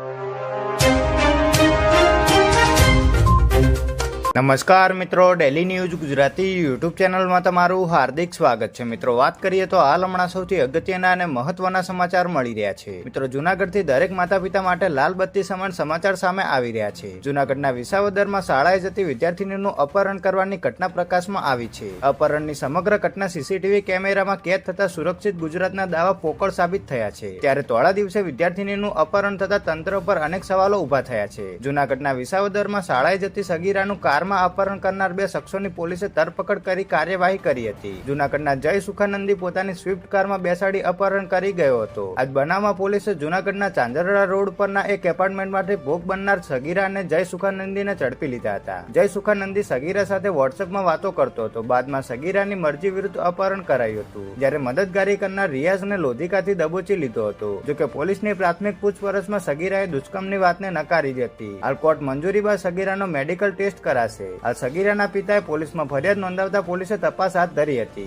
you. નમસ્કાર મિત્રો daily news Gujarati YouTube ચેનલમાં તમારું હાર્દિક સ્વાગત છે. મિત્રો, વાત કરીએ તો હાલ હમણાં સૌથી અગત્યના અને મહત્વના સમાચાર મળી રહ્યા છે. મિત્રો, જુનાગઢથી દરેક માતા પિતા માટે લાલ બત્તી સમાન સમાચાર સામે આવી રહ્યા છે. જુનાગઢના વિસાવદરમાં શાળાએ જતી વિદ્યાર્થીનીનું અપહરણ કરવાની ઘટના પ્રકાશમાં આવી છે. અપહરણની સમગ્ર ઘટના સીસીટીવી કેમેરામાં કેદ થતા સુરક્ષિત ગુજરાતના દાવા પોકળ સાબિત થયા છે. ત્યારે તોળા દિવસે વિદ્યાર્થીનીનું અપહરણ થતા તંત્ર પર અનેક સવાલો ઊભા થયા છે. જુનાગઢના વિસાવદરમાં શાળાએ જતી સગીરાનું કારમાં અપહરણ કરનાર બે શખ્સોની પોલીસે ધરપકડ કરી કાર્યવાહી કરી હતી. જૂનાગઢના જય સુખાનંદી પોતાની સ્વિફ્ટ કારમાં બેસાડી અપહરણ કરી ગયો હતો. આજ બનાવમાં પોલીસે જૂનાગઢના ચાંદરડા રોડ પરના એક એપાર્ટમેન્ટમાંથી ભોગ બનનાર સગીરા અને જય સુખાનંદીને ઝડપી લીધા હતા. જય સુખાનંદી સગીરા સાથે વોટ્સએપમાં વાતો કરતો હતો. બાદમાં સગીરાની મરજી વિરુદ્ધ અપહરણ કરાયું હતું. જ્યારે મદદગારી કરનાર રિયાઝને લોધિકાથી દબોચી લીધો હતો. જોકે પોલીસની પ્રાથમિક પૂછપરછમાં સગીરાએ દુષ્કર્મની વાતને નકારી હતી હાલ કોર્ટ મંજૂરી બાદ સગીરાનો મેડિકલ ટેસ્ટ કરાશે. હાલ સગીરાના પિતાએ પોલીસમાં ફરિયાદ નોંધાવતા પોલીસે તપાસ હાથ ધરી હતી.